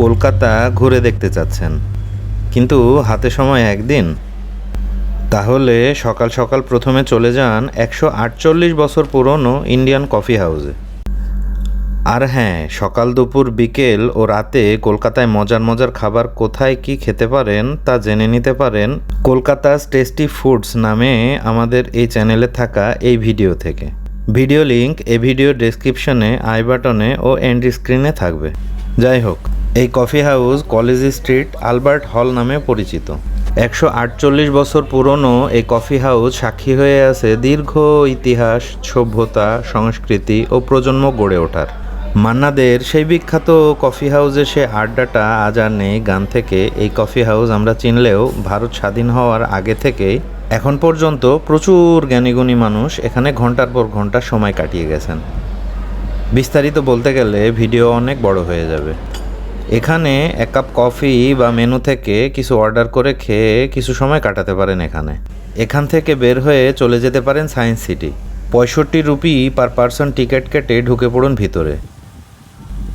কলকাতা ঘুরে দেখতে চাচ্ছেন। কিন্তু হাতে সময় একদিন। তাহলে সকাল সকাল প্রথমে চলে যান একশো আটচল্লিশ বছর পুরনো ইন্ডিয়ান কফি হাউসে। আর হ্যাঁ সকাল দুপুর বিকেল ও রাতে কলকাতায় মজার মজার খাবার কোথায় কি খেতে পারেন তা জেনে নিতে পারেন কলকাতাস টেস্টি ফুডস নামে আমাদের এই চ্যানেলে থাকা এই ভিডিও থেকে। ভিডিও লিংক এ ভিডিও ডেসক্রিপশনে, আই বাটনে ও এন্ড স্ক্রিনে থাকবে। যাই হোক এই Coffee House College Street Albert Hall নামে পরিচিত। একশো আটচল্লিশ বছর পুরনো এই কফি হাউস সাক্ষী হয়ে আছে দীর্ঘ ইতিহাস, সভ্যতা, সংস্কৃতি ও প্রজন্ম গড়ে ওঠার। মান্নাদের সেই বিখ্যাত কফি হাউসে সে আড্ডাটা আজ আর নেই গান থেকে। এই কফি হাউস আমরা চিনলেও ভারত স্বাধীন হওয়ার আগে থেকেই এখন পর্যন্ত প্রচুর জ্ঞানীগুণী মানুষ এখানে ঘণ্টার পর ঘণ্টা সময় কাটিয়ে গেছেন। বিস্তারিত বলতে গেলে ভিডিও অনেক বড় হয়ে যাবে। এখানে এক কাপ কফি বা মেনু থেকে কিছু অর্ডার করে খেয়ে কিছু সময় কাটাতে পারেন এখানে। এখান থেকে বের হয়ে চলে যেতে পারেন সায়েন্স সিটি। পঁয়ষট্টি রুপি পার পার্সন টিকিট কেটে ঢুকে পড়ুন ভিতরে।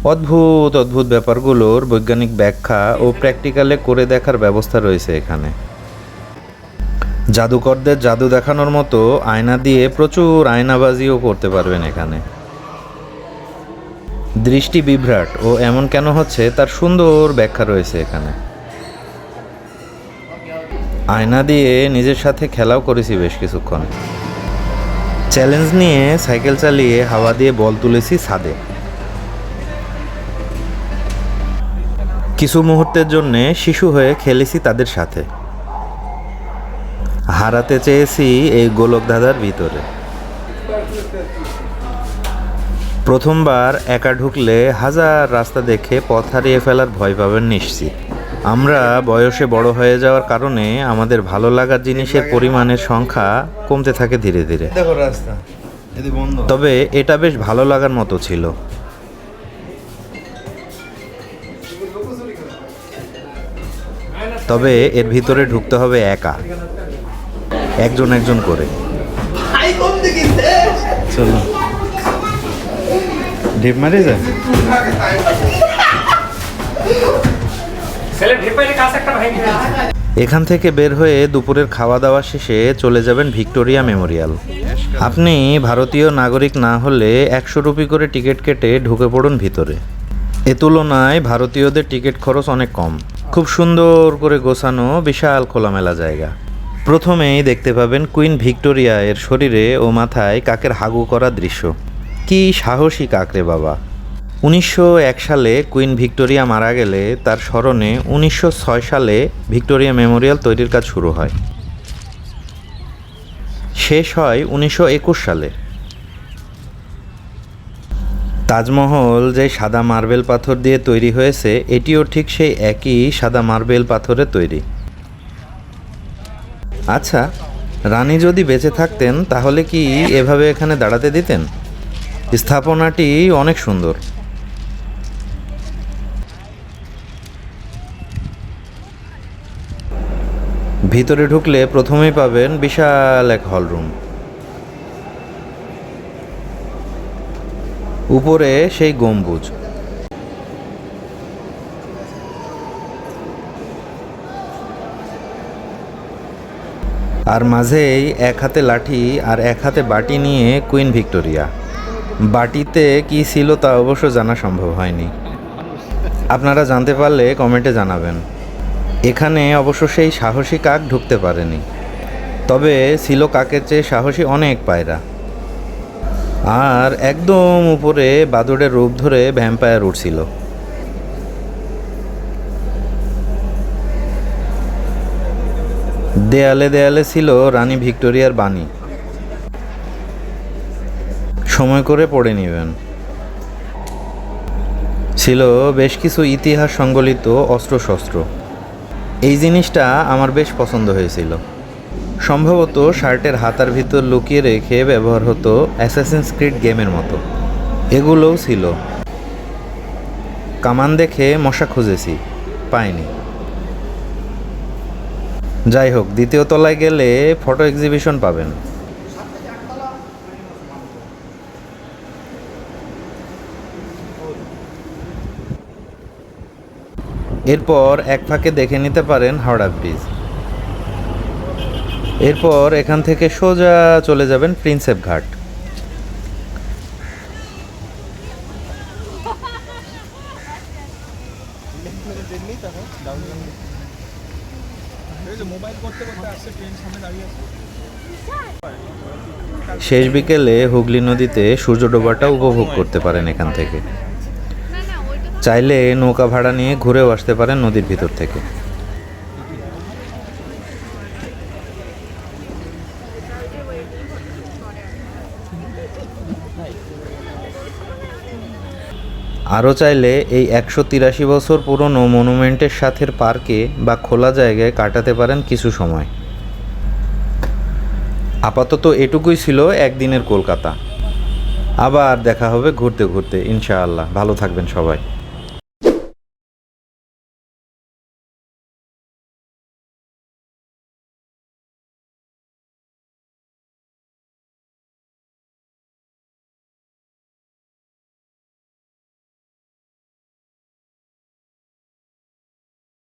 অদ্ভুত অদ্ভুত ব্যাপারগুলোর বৈজ্ঞানিক ব্যাখ্যা ও প্র্যাকটিক্যালে করে দেখার ব্যবস্থা রয়েছে এখানে। জাদুকরদের জাদু দেখানোর মতো আয়না দিয়ে প্রচুর আয়নাবাজিও করতে পারবেন এখানে। দৃষ্টি বিভ্রাট ও এমন কেন হচ্ছে তার সুন্দর ব্যাখ্যা রয়েছে এখানে। আয়না দিয়ে নিজের সাথে খেলাও করেছি বেশ কিছুক্ষণ। চ্যালেঞ্জ নিয়ে সাইকেল চালিয়ে হাওয়া দিয়ে বল তুলেছি ছাদে। কিছু মুহূর্তের জন্য শিশু হয়ে খেলেছি তাদের সাথে। হারাতে চেয়েছি এই গোলক ধাঁধার ভিতরে। প্রথমবার একা ঢুকলে হাজার রাস্তা দেখে পথ হারিয়ে ফেলার ভয় পাবেন নিশ্চিত। আমরা বয়সে বড় হয়ে যাওয়ার কারণে আমাদের ভালো লাগার জিনিসের পরিমাণের সংখ্যা কমতে থাকে ধীরে ধীরে। তবে এটা বেশ ভালো লাগার মতো ছিল। তবে এর ভিতরে ঢুকতে হবে একা। একজন একজন করে। চলো ঢিপ মারি যায় এখান থেকে বের হয়ে দুপুরের খাওয়া দাওয়া শেষে চলে যাবেন ভিক্টোরিয়া মেমোরিয়াল। আপনি ভারতীয় নাগরিক না হলে একশো রুপি করে টিকিট কেটে ঢুকে পড়ুন ভিতরে। এ তুলনায় ভারতীয়দের টিকিট খরচ অনেক কম। খুব সুন্দর করে গোছানো বিশাল খোলামেলা জায়গা। প্রথমেই দেখতে পাবেন কুইন ভিক্টোরিয়া এর শরীরে ও মাথায় কাকের হাগু করা দৃশ্য। কি সাহসী কাকরে বাবা। উনিশশো এক সালে কুইন ভিক্টোরিয়া মারা গেলে তার স্মরণে উনিশশো ছয় সালে ভিক্টোরিয়া মেমোরিয়াল তৈরির কাজ শুরু হয়। শেষ হয় উনিশশো একুশ সালে। তাজমহল যে সাদা মার্বেল পাথর দিয়ে তৈরি হয়েছে, এটিও ঠিক সেই একই সাদা মার্বেল পাথরে তৈরি। আচ্ছা রানী যদি বেঁচে থাকতেন, তাহলে কি এভাবে এখানে দাঁড়াতে দিতেন? স্থাপনাটি অনেক সুন্দর। ভিতরে ঢুকলে প্রথমেই পাবেন বিশাল এক হলরুম। উপরে সেই গম্বুজ। আর মাঝেই এক হাতে লাঠি আর এক হাতে বাটি নিয়ে কুইন ভিক্টোরিয়া। বাটিতে কি ছিল তা অবশ্য জানা সম্ভব হয়নি। আপনারা জানতে পারলে কমেন্টে জানাবেন। এখানে অবশ্য সেই সাহসী কাক ঢুকতে পারেনি। তবে ছিল কাকের চেয়ে সাহসী অনেক পায়রা। আর একদম উপরে বাদুড়ের রূপ ধরে ভ্যাম্পায়ার উঠছিল। দেয়ালে দেয়ালে ছিল রানী ভিক্টোরিয়ার বাণী। সময় করে পড়ে নেবেন। ছিল বেশ কিছু ইতিহাস সংবলিত অস্ত্রশস্ত্র। এই জিনিসটা আমার বেশ পছন্দ হয়েছিল। সম্ভবত শার্টের হাতার ভিতর লুকিয়ে রেখে ব্যবহার হতো অ্যাসাসিন স্ক্রিড গেমের মতো। এগুলোও ছিল। কামান দেখে মশা খুঁজেছি, পাইনি। যাই হোক, দ্বিতীয় তলায় গেলে ফটো এক্সিবিশন পাবেন। এরপর এক ফাঁকে দেখে নিতে পারেন হাওড়া ব্রিজ। এরপর এখান থেকে সোজা চলে যাবেন প্রিন্সেপ ঘাট। শেষ বিকেলে হুগলি নদীতে সূর্য ডোবাটা উপভোগ করতে পারেন এখান থেকে। চাইলে নৌকা ভাড়া নিয়ে ঘুরেও আসতে পারেন নদীর ভিতর থেকে। আরও চাইলে এই একশো তিরাশি বছর পুরনো মনুমেন্টের সাথের পার্কে বা খোলা জায়গায় কাটাতে পারেন কিছু সময়। আপাতত এটুকুই ছিল একদিনের কলকাতা। আবার দেখা হবে ঘুরতে ঘুরতে, ইনশাআল্লাহ। ভালো থাকবেন সবাই।